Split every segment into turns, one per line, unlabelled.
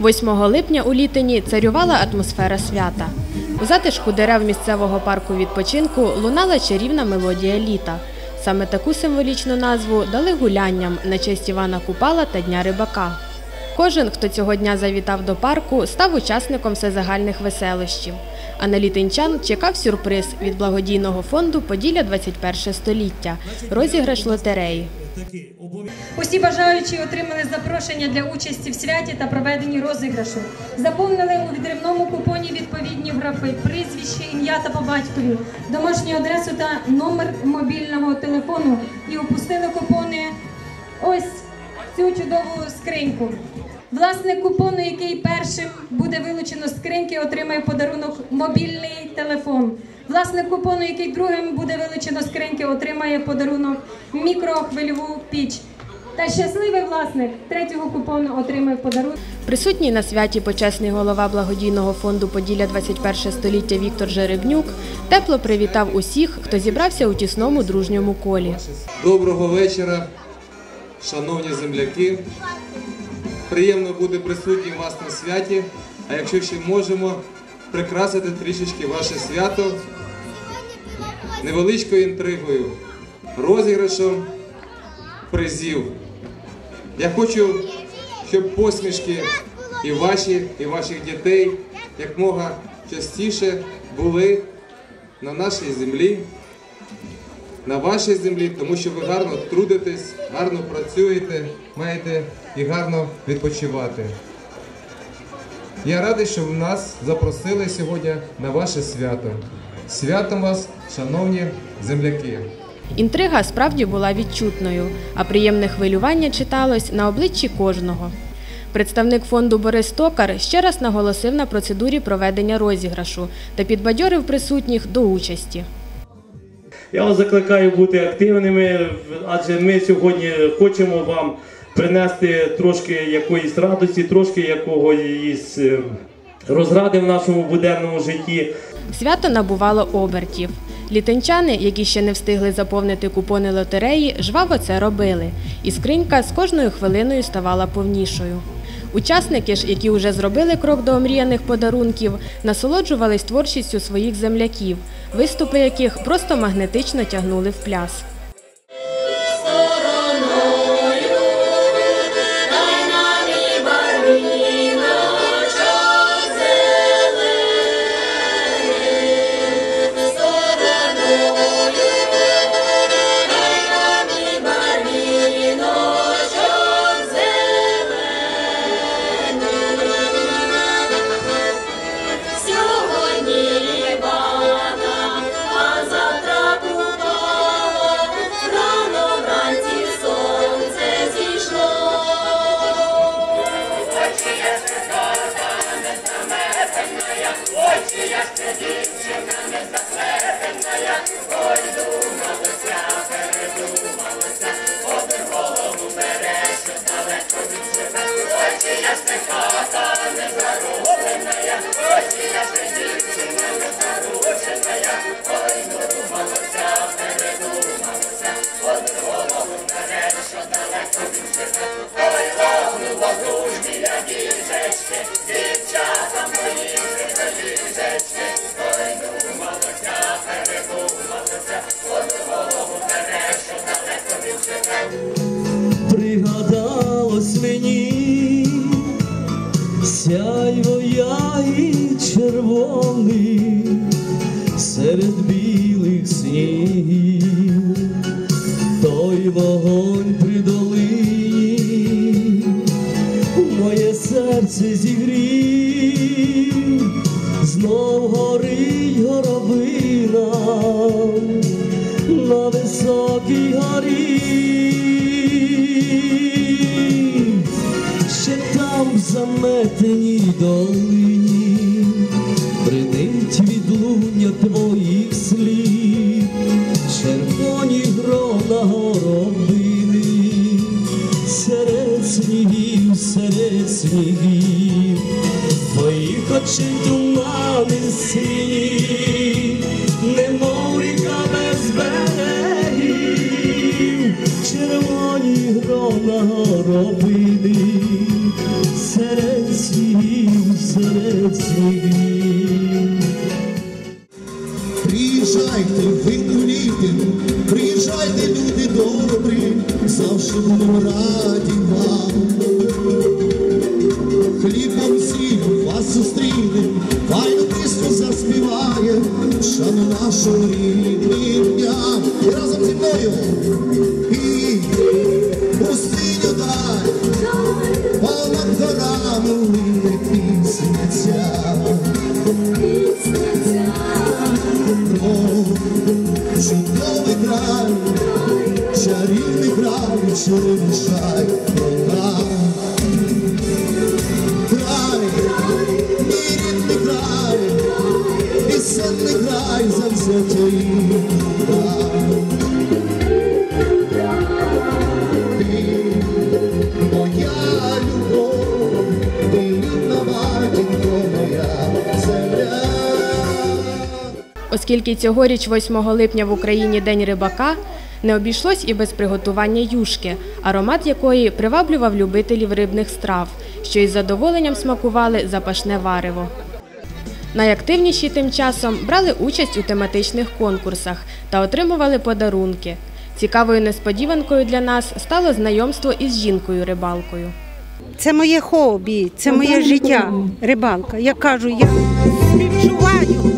8 липня у Літині царювала атмосфера свята. У затишку дерев місцевого парку відпочинку лунала чарівна мелодія літа. Саме таку символічну назву дали гулянням на честь Івана Купала та Дня рибака. Кожен, хто цього дня завітав до парку, став учасником всезагальних веселощів. А на літинчан чекав сюрприз від благодійного фонду Поділля 21 століття розіграш лотереї.
Усі бажаючі отримали запрошення для участі в святі та проведенні розіграшу. Заповнили у відривному купоні відповідні графи, прізвище, ім'я та по батькові, домашню адресу та номер мобільного телефону і опустили купони ось в цю чудову скриньку. Власник купону, який першим буде вилучено з скриньки, отримає подарунок мобільний телефон. Власник купону, який другим буде вилучено з скриньки, отримає подарунок мікрохвильову піч. Та щасливий власник третього купону отримає в подарунок.
Присутній на святі почесний голова благодійного фонду Поділля 21 століття Віктор Жеребнюк тепло привітав усіх, хто зібрався у тісному дружньому колі.
Доброго вечора, шановні земляки. Приємно бути присутнім вас на святі. А якщо ще можемо прикрасити трішечки ваше свято невеличкою інтригою, розіграшом призів. Я хочу, щоб посмішки і ваші, і ваших дітей якмога частіше були на нашій землі на вашій землі, тому що ви гарно трудитесь, гарно працюєте, маєте і гарно відпочивати. Я радий, що ви нас запросили сьогодні на ваше свято. Святом вас, шановні земляки!
Інтрига справді була відчутною, а приємне хвилювання читалось на обличчі кожного. Представник фонду Борис Токар ще раз наголосив на процедурі проведення розіграшу та підбадьорив присутніх до участі.
Я вас закликаю бути активними, адже ми сьогодні хочемо вам принести трошки якоїсь радості, трошки якоїсь е, розради в нашому буденному житті.
Свято набувало обертів. Літинчани, які ще не встигли заповнити купони лотереї, жваво це робили, і скринька з кожною хвилиною ставала повнішою. Учасники ж, які вже зробили крок до омріяних подарунків, насолоджувались творчістю своїх земляків, виступи яких просто магнетично тягнули в пляс.
Пригадалось вогонь при долині, моє серце зігрів, знов горить горобина. На високій горі, ще там в заметеній очей тумани сині, немов ріка без берегів, червоні грона горобини, серед снігів.
серед снігів. Приїжджайте, ви уліти, приїжджайте, люди добрі, завжди будемо раді вам. Зустрінем, файну пісню заспіває, шану нашу рідним
Оскільки цьогоріч 8 липня в Україні День рибака, не обійшлось і без приготування юшки, аромат якої приваблював любителів рибних страв, що із задоволенням смакували запашне варево. Найактивніші тим часом брали участь у тематичних конкурсах та отримували подарунки. Цікавою несподіванкою для нас стало знайомство із жінкою-рибалкою.
Це моє хобі, це моє життя, рибалка. Я кажу, я співчуваю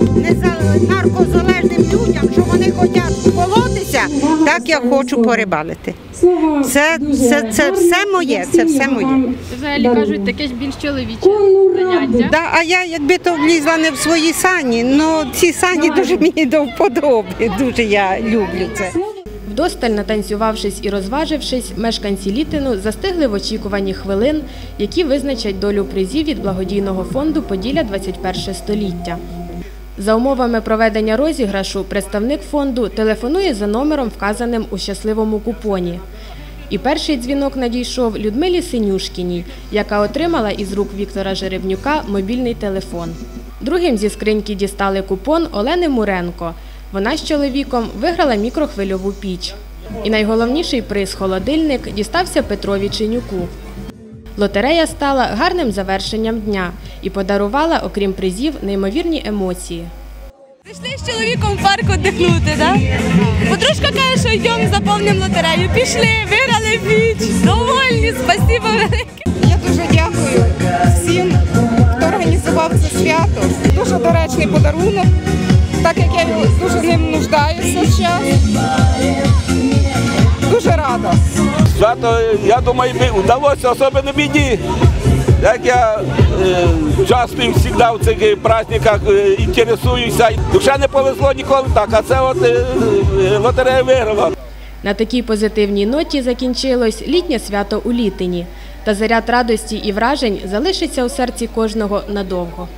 наркозалежним людям, що вони хочуть колотися, так я хочу порибалити. Це, це, це все моє, це все моє.
Взагалі кажуть, таке ж більш чоловіче заняття.
Да, а я якби то влізла не в свої сані, ну ці сані дуже мені до вподоби, дуже я люблю це.
Вдосталь натанцювавшись і розважившись, мешканці Літину застигли в очікуванні хвилин, які визначать долю призів від благодійного фонду Поділля 21 століття. За умовами проведення розіграшу представник фонду телефонує за номером, вказаним у щасливому купоні. І перший дзвінок надійшов Людмилі Синюшкіній, яка отримала із рук Віктора Жеребнюка мобільний телефон. Другим зі скриньки дістали купон Олени Муренко. Вона з чоловіком виграла мікрохвильову піч. І найголовніший приз холодильник дістався Петрові Чинюку. Лотерея стала гарним завершенням дня і подарувала, окрім призів, неймовірні емоції.
Прийшли з чоловіком в парк віддихнути, так? Подружка каже, що йдемо заповнимо лотерею. Пішли, виграли піч. Довольні, спасибо велике.
Я дуже дякую всім, хто організував це свято. Дуже доречний подарунок, так як я дуже ним нуждаюся зараз. Дуже рада.
Свято, я думаю, вдалося, особливо мені. Як я е, часто і завжди в цих праздниках е, інтересуюся. Душа не повезло ніколи так, а це от е, лотерея виграла.
На такій позитивній ноті закінчилось літнє свято у Літині. Та заряд радості і вражень залишиться у серці кожного надовго.